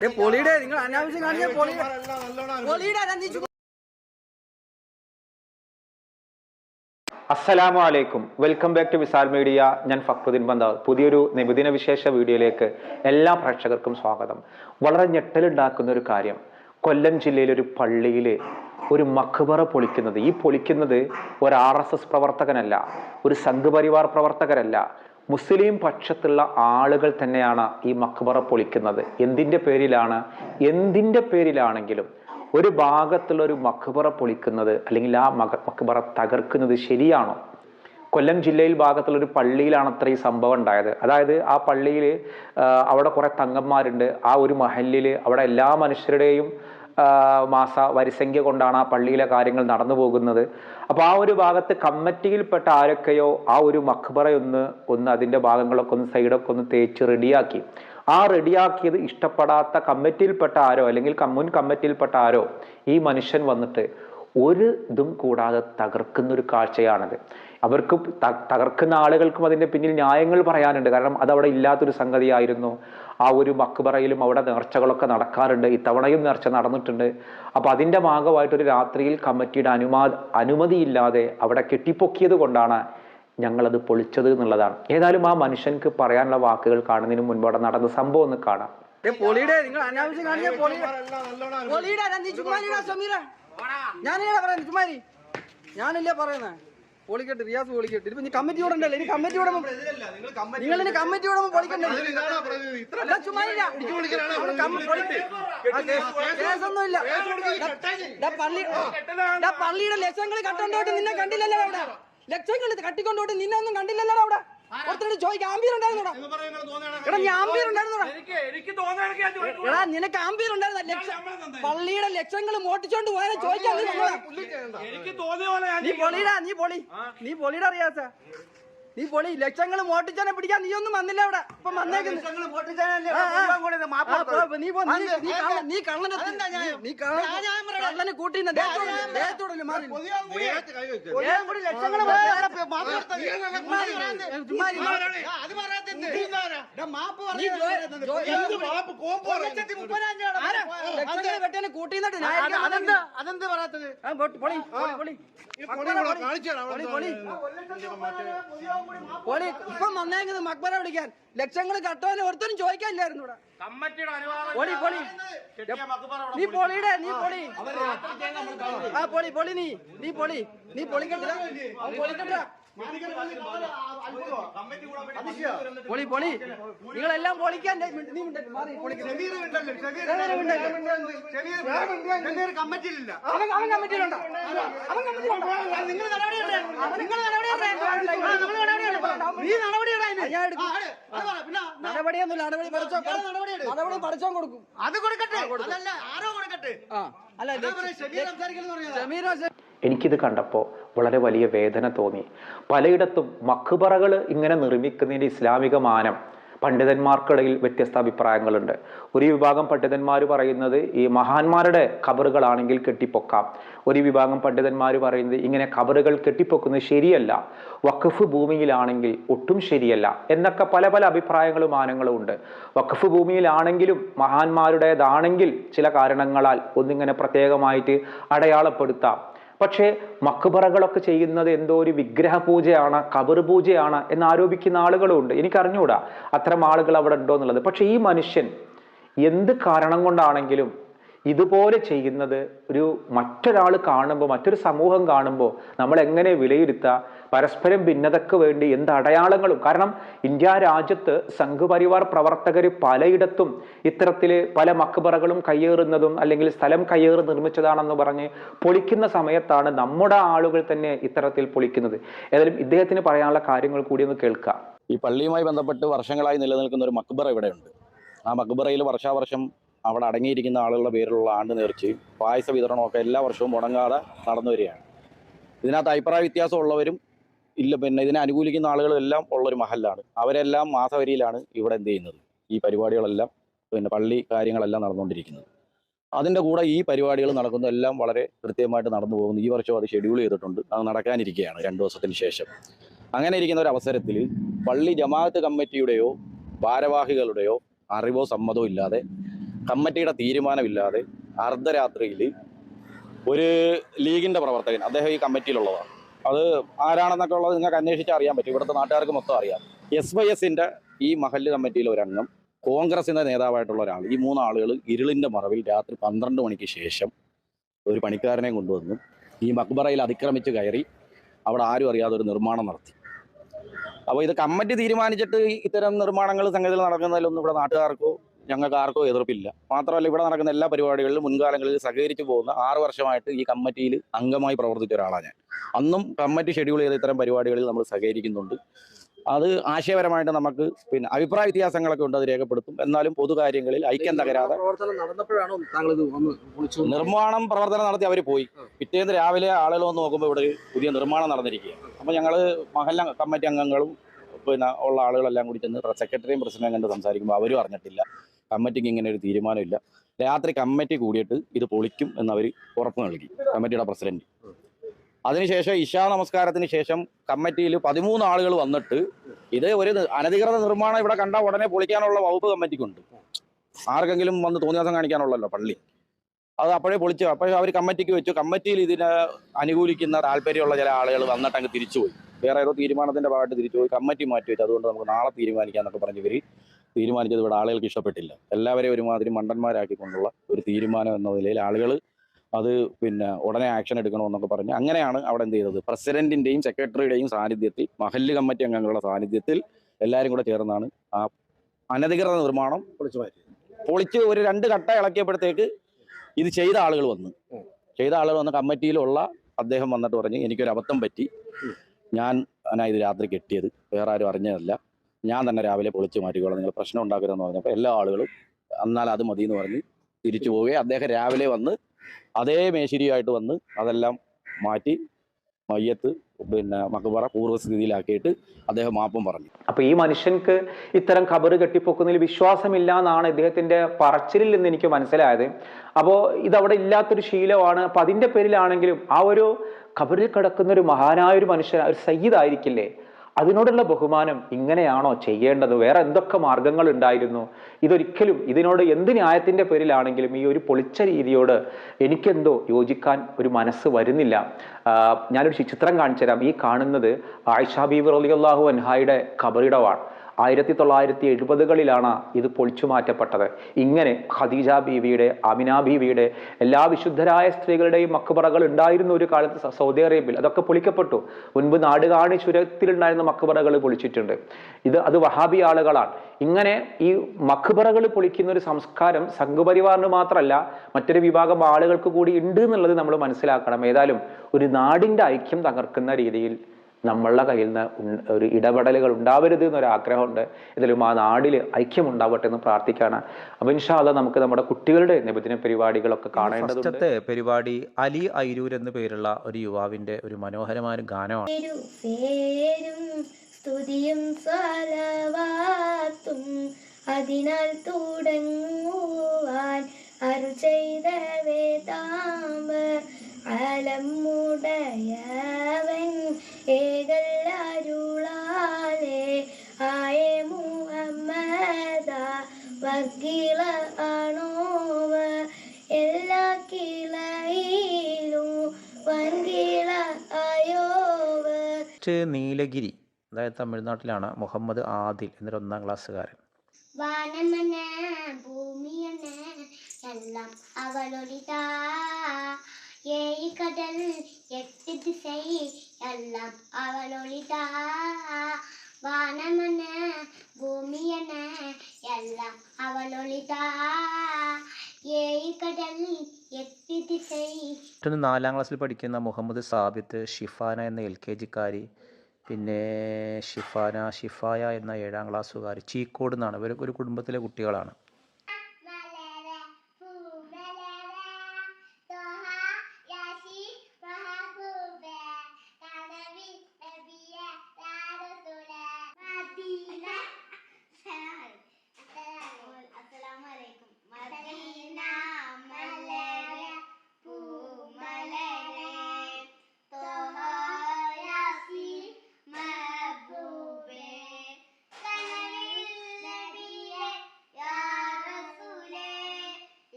പൊളിയുടെ നിങ്ങൾ അനാവശ്യം കാണിച്ച പൊളിയുടെ പൊളിയുടെ അതാ അസ്സലാമു അലൈക്കും. Welcome back to Visal media. ഞാൻ ഫക്രുദ്ദീൻ ബന്ദാവ് പുതിയൊരു നിബിദിന വിശേഷ വീഡിയോയിലേക്ക് എല്ലാ പ്രേക്ഷകർക്കും സ്വാഗതം. വളരെ ഞെട്ടലുണ്ടാക്കുന്ന ഒരു കാര്യം. കൊല്ലം ജില്ലയിലെ ഒരു പള്ളിയിൽ ഒരു മഖ്ബറ പൊളിക്കുന്നത്. ഈ പൊളിക്കുന്നത് ഒരു ആർ എസ് എസ് പ്രവർത്തകനല്ല ഒരു സംഘപരിവാർ പ്രവർത്തകരല്ല മുസ്ലിം പക്ഷത്തുള്ള ആളുകൾ തന്നെയാണ് ഈ മക്ബറ പൊളിക്കുന്നത്. എന്തിന്റെ പേരിലാണ്? എന്തിന്റെ പേരിലാണെങ്കിലും ഒരു ഭാഗത്തുള്ള ഒരു മക്ബറ പൊളിക്കുന്നത് അല്ലെങ്കിൽ ആ മക മക്ബറ തകർക്കുന്നത് ശരിയാണോ? കൊല്ലം ജില്ലയിൽ ഭാഗത്തുള്ള ഒരു പള്ളിയിലാണ് അത്ര ഈ സംഭവം ഉണ്ടായത്. അതായത് ആ പള്ളിയിൽ അവിടെ കുറേ തങ്ങന്മാരുണ്ട്. ആ ഒരു മഹലിൽ അവിടെ എല്ലാ മനുഷ്യരുടെയും മാസ വരിസംഖ്യ കൊണ്ടാണ് ആ പള്ളിയിലെ കാര്യങ്ങൾ നടന്നു പോകുന്നത്. അപ്പോൾ ആ ഒരു ഭാഗത്ത് കമ്മിറ്റിയിൽപ്പെട്ട ആരൊക്കെയോ ആ ഒരു മഖ്ബറയൊന്ന് ഒന്ന് അതിന്റെ ഭാഗങ്ങളൊക്കെ ഒന്ന് സൈഡൊക്കെ ഒന്ന് തേച്ച് റെഡിയാക്കി. ആ റെഡിയാക്കിയത് ഇഷ്ടപ്പെടാത്ത കമ്മിറ്റിയിൽപ്പെട്ട ആരോ അല്ലെങ്കിൽ മുൻ കമ്മിറ്റിയിൽപ്പെട്ട ആരോ ഈ മനുഷ്യൻ വന്നിട്ട് ഒരു ഇതും കൂടാതെ തകർക്കുന്ന ഒരു കാഴ്ചയാണത്. അവർക്ക് തകർക്കുന്ന ആളുകൾക്കും അതിന്റെ പിന്നിൽ ന്യായങ്ങൾ പറയാനുണ്ട്. കാരണം അതവിടെ ഇല്ലാത്തൊരു സംഗതിയായിരുന്നു. ആ ഒരു മക്ബറയിലും അവിടെ നേർച്ചകളൊക്കെ നടക്കാറുണ്ട്. ഇത്തവണയും നേർച്ച നടന്നിട്ടുണ്ട്. അപ്പോൾ അതിന്റെ ഭാഗമായിട്ടൊരു രാത്രിയിൽ കമ്മിറ്റിയുടെ അനുമാ അനുമതിയില്ലാതെ അവിടെ കെട്ടിപ്പൊക്കിയത് കൊണ്ടാണ് ഞങ്ങളത് പൊളിച്ചത് എന്നുള്ളതാണ്. ഏതായാലും ആ മനുഷ്യൻക്ക് പറയാനുള്ള വാക്കുകൾ കാണുന്നതിന് മുൻപ് അവിടെ നടന്ന സംഭവം ഒന്ന് കാണാം. ഞാനില്ല പറയുന്നത് ഞാനില്ലേ പറയുന്നത് പൊളിക്കട്ടെ റിയാസ് പൊളിക്കട്ടെ. ഇപ്പൊ കമ്മിറ്റി വിടണ്ടല്ലേ ഇനി കമ്മിറ്റി വിടുമ്പോ നിങ്ങൾ ഇനി കമ്മിറ്റി വിടുമ്പോ പൊളിക്കണ്ടേ. അല്ല, ചുമ്മാരിടാ. അവിടെ കം- പൊളിക്ക്. ആ, കേസ്- കേസൊന്നും ഇല്ല. പള്ളി ദാ പള്ളിയുടെ ലക്ഷങ്ങൾ കട്ടോണ്ടോട്ട് നിന്നെ കണ്ടില്ലല്ലോ അവിടെ. ലക്ഷങ്ങൾ കട്ടിക്കൊണ്ടോട്ട് നിന്നെ ഒന്നും കണ്ടില്ലല്ലോ അവിടെ. ഒരുത്തരോട് ചോദിക്കാം ആംബിയർ ഉണ്ടായിരുന്നോടാ എടാ? ഞാൻ ആംബിയർ ഉണ്ടായിരുന്നോടാ എടാ? നിനക്ക് ആംബിയർ ഉണ്ടായിരുന്ന? പള്ളിയുടെ ലക്ഷങ്ങൾ മോട്ടിച്ചോണ്ട് പോയാലും ചോദിക്കാൻ നീ പൊളിയിടാ നീ പൊളിടാ നീ പൊളി. നീ പൊളിയുടെ അറിയാത്ത നീ പൊളി. ലക്ഷങ്ങൾ മോട്ടിച്ചാനെ പിടിക്കാൻ നീ ഒന്നും വന്നില്ല അവിടെ ഇപ്പൊ വന്നേക്കുന്നു നീ കള്ളനെ നീ- കള്ളൻ- കള്ളനെ നീ- നീ കള്ളൻ- കള്ളനെ കൂട്ടി നിന്ന് വെട്ടാന് കൂട്ടിന്നിട്ട് അതെന്താ പറയാത്തത്? ആ, പൊളി, പൊളി, പൊളി. പൊളി, പൊളി. പൊളി, ഇപ്പം വന്നേക്കുന്നത് മക്ബറ വിളിക്കാൻ. ലക്ഷങ്ങൾ കട്ടോനെ ഒരുത്തരും ചോദിക്കാനില്ലായിരുന്നു ഇവിടെ. കമ്മിറ്റിയുടെ അനുവാദം പൊളി പൊളി. നീ പൊളിയുടെ നീ പൊളി. ആ പൊളി പൊളി നീ നീ പൊളി. നീ പൊളിക്കണ്ട. പൊളിക്കണ്ട. പൊളി പൊളി. നിങ്ങളെല്ലാം പൊളിക്കാൻ നീ. കമ്മിറ്റിയിലില്ല. അവൻ അവൻ കമ്മിറ്റിയിലുണ്ടോ. അവൻ കമ്മിറ്റിയിലുണ്ടോ. നിങ്ങൾ നടപടിയെടുത്തേ. നിങ്ങൾ നടപടിയെടുത്തേ. നീ നടപടിയെടാ അതിന്. ഞാൻ എടുക്കും. നടപടിയൊന്നുമില്ല. നടപടി പഠിച്ചോ. നടപടി പഠിച്ചോ കൊടുക്കും. അത് കൊടുക്കട്ടെ. അതല്ല ആരോ കൊടുക്കട്ടെ. ആ അല്ല ഷമീർ സംസാരിക്കുന്നു ഷെമീർ ഷമീർ എനിക്കിത് കണ്ടപ്പോൾ വളരെ വലിയ വേദന തോന്നി. പലയിടത്തും മഖ്ബറകൾ ഇങ്ങനെ നിർമ്മിക്കുന്നതിന്റെ ഇസ്ലാമിക മാനം പണ്ഡിതന്മാർക്കിടയിൽ വ്യത്യസ്ത അഭിപ്രായങ്ങളുണ്ട്. ഒരു വിഭാഗം പണ്ഡിതന്മാർ പറയുന്നത് ഈ മഹാന്മാരുടെ ഖബറുകളാണെങ്കിൽ കെട്ടിപ്പൊക്കാം. ഒരു വിഭാഗം പണ്ഡിതന്മാർ പറയുന്നത് ഇങ്ങനെ ഖബറുകൾ കെട്ടിപ്പൊക്കുന്നത് ശരിയല്ല. വഖഫ് ഭൂമിയിലാണെങ്കിൽ ഒട്ടും ശരിയല്ല എന്നൊക്കെ പല പല അഭിപ്രായങ്ങളും മാനങ്ങളും ഉണ്ട്. വഖഫ് ഭൂമിയിലാണെങ്കിലും മഹാന്മാരുടേതാണെങ്കിൽ ചില കാരണങ്ങളാൽ ഒന്നിങ്ങനെ പ്രത്യേകമായിട്ട് അടയാളപ്പെടുത്താം. പക്ഷേ മക്ബറകളൊക്കെ ചെയ്യുന്നത് എന്തോ ഒരു വിഗ്രഹ പൂജയാണ് കബർ പൂജയാണ് എന്ന് ആരോപിക്കുന്ന ആളുകളുണ്ട് എനിക്കറിഞ്ഞുകൂടാ അത്തരം ആളുകൾ അവിടെ ഉണ്ടോ എന്നുള്ളത്. പക്ഷേ ഈ മനുഷ്യൻ എന്ത് കാരണം കൊണ്ടാണെങ്കിലും ഇതുപോലെ ചെയ്യുന്നത് ഒരു മറ്റൊരാൾ കാണുമ്പോൾ മറ്റൊരു സമൂഹം കാണുമ്പോൾ നമ്മൾ എങ്ങനെ വിലയിരുത്തുക പരസ്പരം ഭിന്നതയ്ക്ക് വേണ്ടി എന്ത് അടയാളങ്ങളും? കാരണം ഇന്ത്യ രാജ്യത്ത് സംഘപരിവാർ പ്രവർത്തകർ പലയിടത്തും ഇത്തരത്തിൽ പല മക്ബറകളും കയ്യേറുന്നതും അല്ലെങ്കിൽ സ്ഥലം കയ്യേറി നിർമ്മിച്ചതാണെന്ന് പറഞ്ഞ് പൊളിക്കുന്ന സമയത്താണ് നമ്മുടെ ആളുകൾ തന്നെ ഇത്തരത്തിൽ പൊളിക്കുന്നത്. ഏതായാലും ഇദ്ദേഹത്തിന് പറയാനുള്ള കാര്യങ്ങൾ കൂടി ഒന്ന് കേൾക്കാം. ഈ പള്ളിയുമായി ബന്ധപ്പെട്ട് വർഷങ്ങളായി നിലനിൽക്കുന്ന ഒരു മക്ബറ ഇവിടെയുണ്ട്. ആ മക്ബറയിൽ വർഷാവർഷം അവിടെ അടങ്ങിയിരിക്കുന്ന ആളുകളുടെ പേരിലുള്ള ആണ്ട് നേർച്ചയും പായസ വിതരണമൊക്കെ എല്ലാ വർഷവും മുടങ്ങാതെ നടന്നു വരികയാണ്. ഇതിനകത്ത് അഭിപ്രായ വ്യത്യാസമുള്ളവരും ഇല്ല പിന്നെ ഇതിനെ അനുകൂലിക്കുന്ന ആളുകളും എല്ലാം ഉള്ളൊരു മഹലാണ് അവരെല്ലാം മാസവരിയിലാണ് ഇവിടെ എന്ത് ചെയ്യുന്നത്? ഈ പരിപാടികളെല്ലാം പിന്നെ പള്ളി കാര്യങ്ങളെല്ലാം നടന്നുകൊണ്ടിരിക്കുന്നത്. അതിന്റെ കൂടെ ഈ പരിപാടികൾ നടക്കുന്നതെല്ലാം വളരെ കൃത്യമായിട്ട് നടന്നു പോകുന്നു. ഈ വർഷം അത് ഷെഡ്യൂൾ ചെയ്തിട്ടുണ്ട്. അത് നടക്കാനിരിക്കുകയാണ് രണ്ട് ദിവസത്തിന് ശേഷം. അങ്ങനെ ഇരിക്കുന്ന ഒരു അവസരത്തിൽ പള്ളി ജമാഅത്ത് കമ്മിറ്റിയുടെയോ ഭാരവാഹികളുടെയോ അറിവോ സമ്മതോ ഇല്ലാതെ കമ്മിറ്റിയുടെ തീരുമാനമില്ലാതെ അർദ്ധരാത്രിയിൽ ഒരു ലീഗിന്റെ പ്രവർത്തകൻ അദ്ദേഹം ഈ കമ്മിറ്റിയിലുള്ളതാണ്. അത് ആരാണെന്നൊക്കെ ഉള്ളത് നിങ്ങൾക്ക് അന്വേഷിച്ച് അറിയാൻ പറ്റും. ഇവിടുത്തെ നാട്ടുകാർക്ക് മൊത്തം അറിയാം. എസ് വൈ എസിന്റെ ഈ മഹല്ല് കമ്മിറ്റിയിലെ ഒരംഗം കോൺഗ്രസിന്റെ നേതാവായിട്ടുള്ള ഒരാൾ. ഈ മൂന്നാളുകൾ ഇരുളിന്റെ മറവിൽ രാത്രി പന്ത്രണ്ട് മണിക്ക് ശേഷം ഒരു പണിക്കാരനെ കൊണ്ടുവന്നു. ഈ മക്ബറയിൽ അതിക്രമിച്ച് കയറി അവിടെ ആരും അറിയാതെ ഒരു നിർമ്മാണം നടത്തി. അപ്പോൾ ഇത് കമ്മിറ്റി തീരുമാനിച്ചിട്ട് ഇത്തരം നിർമ്മാണങ്ങൾ സംഗതികൾ നടക്കുന്നതിലൊന്നും ഇവിടെ നാട്ടുകാർക്കോ ഞങ്ങൾക്ക് ആർക്കും എതിർപ്പില്ല. മാത്രമല്ല ഇവിടെ നടക്കുന്ന എല്ലാ പരിപാടികളിലും മുൻകാലങ്ങളിൽ സഹകരിച്ചു പോകുന്ന ആറു വർഷമായിട്ട് ഈ കമ്മിറ്റിയിൽ അംഗമായി പ്രവർത്തിച്ച ഒരാളാണ് ഞാൻ. അന്നും കമ്മിറ്റി ഷെഡ്യൂൾ ചെയ്ത ഇത്തരം പരിപാടികളിൽ നമ്മൾ സഹകരിക്കുന്നുണ്ട്. അത് ആശയപരമായിട്ട് നമുക്ക് പിന്നെ അഭിപ്രായ വ്യത്യാസങ്ങളൊക്കെ ഉണ്ട് അത് രേഖപ്പെടുത്തും. എന്നാലും പൊതുകാര്യങ്ങളിൽ ഐക്യം തകരാതെ നിർമ്മാണം പ്രവർത്തനം നടത്തി അവർ പോയി. പിറ്റേന്ന് രാവിലെ ആളുകൾ വന്ന് നോക്കുമ്പോൾ ഇവിടെ പുതിയ നിർമ്മാണം നടന്നിരിക്കുകയാണ്. അപ്പോൾ ഞങ്ങൾ മഹല്ല കമ്മിറ്റി അംഗങ്ങളും പിന്നെ ഉള്ള ആളുകളെല്ലാം കൂടി ചെന്ന് സെക്രട്ടറിയും പ്രസിഡന്റും കണ്ട് സംസാരിക്കുമ്പോൾ അവരും അറിഞ്ഞിട്ടില്ല. കമ്മിറ്റിക്ക് ഇങ്ങനെ ഒരു തീരുമാനമില്ല. രാത്രി കമ്മിറ്റി കൂടിയിട്ട് ഇത് പൊളിക്കും എന്നവർ ഉറപ്പ് നൽകി കമ്മിറ്റിയുടെ പ്രസിഡന്റ്. അതിനുശേഷം ഇഷാ നമസ്കാരത്തിന് ശേഷം കമ്മിറ്റിയിൽ പതിമൂന്ന് ആളുകൾ വന്നിട്ട് ഇത് ഒരു അനധികൃത നിർമ്മാണം ഇവിടെ കണ്ട ഉടനെ പൊളിക്കാനുള്ള വകുപ്പ് കമ്മിറ്റിക്കുണ്ട്. ആർക്കെങ്കിലും വന്ന് തോന്നിയാസം കാണിക്കാനുള്ളല്ലോ പള്ളി. അത് അപ്പോഴേ പൊളിച്ചു അപ്പോഴേ അവർ കമ്മിറ്റിക്ക് വെച്ചു. കമ്മിറ്റിയിൽ ഇതിനെ അനുകൂലിക്കുന്ന താല്പര്യമുള്ള ചില ആളുകൾ വന്നിട്ട് അങ്ങ് തിരിച്ചുപോയി. വേറെ ഏതോ തീരുമാനത്തിന്റെ ഭാഗമായിട്ട് തിരിച്ചുപോയി കമ്മിറ്റി മാറ്റി വെച്ചു. അതുകൊണ്ട് നമുക്ക് നാളെ തീരുമാനിക്കാം എന്നൊക്കെ പറഞ്ഞ് ഇവർ തീരുമാനിച്ചത് ഇവിടെ ആളുകൾക്ക് ഇഷ്ടപ്പെട്ടില്ല. എല്ലാവരെയും ഒരുമാതിരി മണ്ടന്മാരാക്കിക്കൊണ്ടുള്ള ഒരു തീരുമാനം എന്ന നിലയിൽ ആളുകൾ അത് പിന്നെ ഉടനെ ആക്ഷൻ എടുക്കണമെന്നൊക്കെ പറഞ്ഞ് അങ്ങനെയാണ് അവിടെ എന്ത് ചെയ്തത്. പ്രസിഡന്റിന്റെയും സെക്രട്ടറിയുടെയും സാന്നിധ്യത്തിൽ മഹല്ല് കമ്മിറ്റി അംഗങ്ങളുടെ സാന്നിധ്യത്തിൽ എല്ലാവരും കൂടെ ചേർന്നാണ് ആ അനധികൃത നിർമ്മാണം പൊളിച്ചു മാറ്റി പൊളിച്ച് ഒരു രണ്ട് കട്ട ഇളക്കിയപ്പോഴത്തേക്ക് ഇത് ചെയ്ത ആളുകൾ വന്നു. ചെയ്ത ആളുകൾ വന്ന കമ്മിറ്റിയിലുള്ള അദ്ദേഹം വന്നിട്ട് പറഞ്ഞ് എനിക്കൊരു അബദ്ധം പറ്റി. ഞാൻ ഇത് രാത്രി കെട്ടിയത്. വേറെ ആരും അറിഞ്ഞതല്ല. ഞാൻ തന്നെ രാവിലെ പൊളിച്ചു മാറ്റിക്കോളാം. നിങ്ങൾ പ്രശ്നം ഉണ്ടാക്കരുതെന്ന് പറഞ്ഞപ്പോൾ എല്ലാ ആളുകളും എന്നാൽ അത് മതി എന്ന് പറഞ്ഞ് തിരിച്ചു പോവുകയും അദ്ദേഹം രാവിലെ വന്ന് അതേ മേശിരിയായിട്ട് വന്ന് അതെല്ലാം മാറ്റി മയ്യത്ത് പിന്നെ മക്കബറ പൂർവസ്ഥിതിയിലാക്കിയിട്ട് അദ്ദേഹം മാപ്പും പറഞ്ഞു. അപ്പൊ ഈ മനുഷ്യൻക്ക് ഇത്തരം കബറ് കെട്ടിപ്പൊക്കുന്നതിൽ വിശ്വാസമില്ല എന്നാണ് ഇദ്ദേഹത്തിന്റെ പറച്ചിലിൽ നിന്ന് എനിക്ക് മനസ്സിലായത്. അപ്പോൾ ഇതവിടെ ഇല്ലാത്തൊരു ശീലമാണ്. അപ്പൊ അതിന്റെ പേരിലാണെങ്കിലും ആ ഒരു കബറിൽ കിടക്കുന്ന ഒരു മഹാനായ ഒരു മനുഷ്യൻ ഒരു സയ്യിദായിരിക്കില്ലേ അതിനോടുള്ള ബഹുമാനം ഇങ്ങനെയാണോ ചെയ്യേണ്ടത്? വേറെ എന്തൊക്കെ മാർഗങ്ങൾ ഉണ്ടായിരുന്നു? ഇതൊരിക്കലും ഇതിനോട് എന്ത് ന്യായത്തിന്റെ പേരിലാണെങ്കിലും ഈ ഒരു പൊളിച്ച രീതിയോട് എനിക്കെന്തോ യോജിക്കാൻ ഒരു മനസ്സ് വരുന്നില്ല. ഞാനൊരു ചിത്രം കാണിച്ചു തരാം ഈ കാണുന്നത് ആയിഷ അലി റളിയല്ലാഹു അൻഹായുടെ ഖബറിടമാണ് ആയിരത്തി തൊള്ളായിരത്തി എഴുപതുകളിലാണ് ഇത് പൊളിച്ചു മാറ്റപ്പെട്ടത് ഇങ്ങനെ ഖദീജ ബീവിയുടെ അമിന ബീവിയുടെ എല്ലാ വിശുദ്ധരായ സ്ത്രീകളുടെയും മക്ബറകൾ ഉണ്ടായിരുന്ന ഒരു കാലത്ത് സൗദി അറേബ്യയിൽ അതൊക്കെ പൊളിക്കപ്പെട്ടു. മുൻപ് നാടുകാണി ചുരത്തിലുണ്ടായിരുന്ന മക്ബറകൾ പൊളിച്ചിട്ടുണ്ട്. ഇത് അത് വഹാബി ആളുകളാണ്. ഇങ്ങനെ ഈ മക്ബറകൾ പൊളിക്കുന്ന ഒരു സംസ്കാരം സംഘപരിവാറിന് മാത്രമല്ല മറ്റൊരു വിഭാഗം ആളുകൾക്ക് കൂടി ഉണ്ട് എന്നുള്ളത് നമ്മൾ മനസ്സിലാക്കണം. ഏതായാലും ഒരു നാടിന്റെ ഐക്യം തകർക്കുന്ന രീതിയിൽ നമ്മളുടെ കയ്യിൽ നിന്ന് ഒരു ഇടപെടലുകൾ ഉണ്ടാവരുത് എന്നൊരു ആഗ്രഹമുണ്ട്. ഇതിലും ആ നാടിൽ ഐക്യം ഉണ്ടാവട്ടെ എന്ന് പ്രാർത്ഥിക്കുകയാണ് അപ്പം ഇൻഷാല്ല നമുക്ക് നമ്മുടെ കുട്ടികളുടെ നിബന്ധന പരിപാടികളൊക്കെ കാണേണ്ടതുണ്ട്. പരിപാടി അലി ഐരൂർ എന്ന പേരുള്ള ഒരു യുവാവിന്റെ ഒരു മനോഹരമായ ഗാനമാണ്. സ്തുതിയും സ്വലവാത്തും അതിനാൽ തുടങ്ങുവാൻ അരു ചെയ്ത അലമുടയവൻ ഏകല്ലരുളാലെ നെക്സ്റ്റ് നീലഗിരി അതായത് തമിഴ്നാട്ടിലാണ് മുഹമ്മദ് ആദിൽ എന്നൊരു ഒന്നാം ക്ലാസ്സുകാരൻ. വാനമന എല്ലാം കടൽ എല്ലാം വാനമന എല്ലാം അവളൊളിതാ ഏഴ് കടൽ എട്ട് ദിശை നാലാം ക്ലാസ്സിൽ പഠിക്കുന്ന മുഹമ്മദ് സാബിത്ത് ഷിഫാന എന്ന എൽ കെ ജിക്കാരി പിന്നെ ഷിഫാന ഷിഫായ എന്ന ഏഴാം ക്ലാസ്സുകാരി ചീക്കോട് എന്നാണ്. ഇവർ ഒരു കുടുംബത്തിലെ കുട്ടികളാണ്.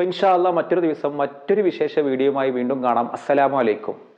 അപ്പോൾ ഇൻഷാല്ല മറ്റൊരു ദിവസം മറ്റൊരു വിശേഷ വീഡിയോയുമായി വീണ്ടും കാണാം. അസ്സലാമു അലൈക്കും.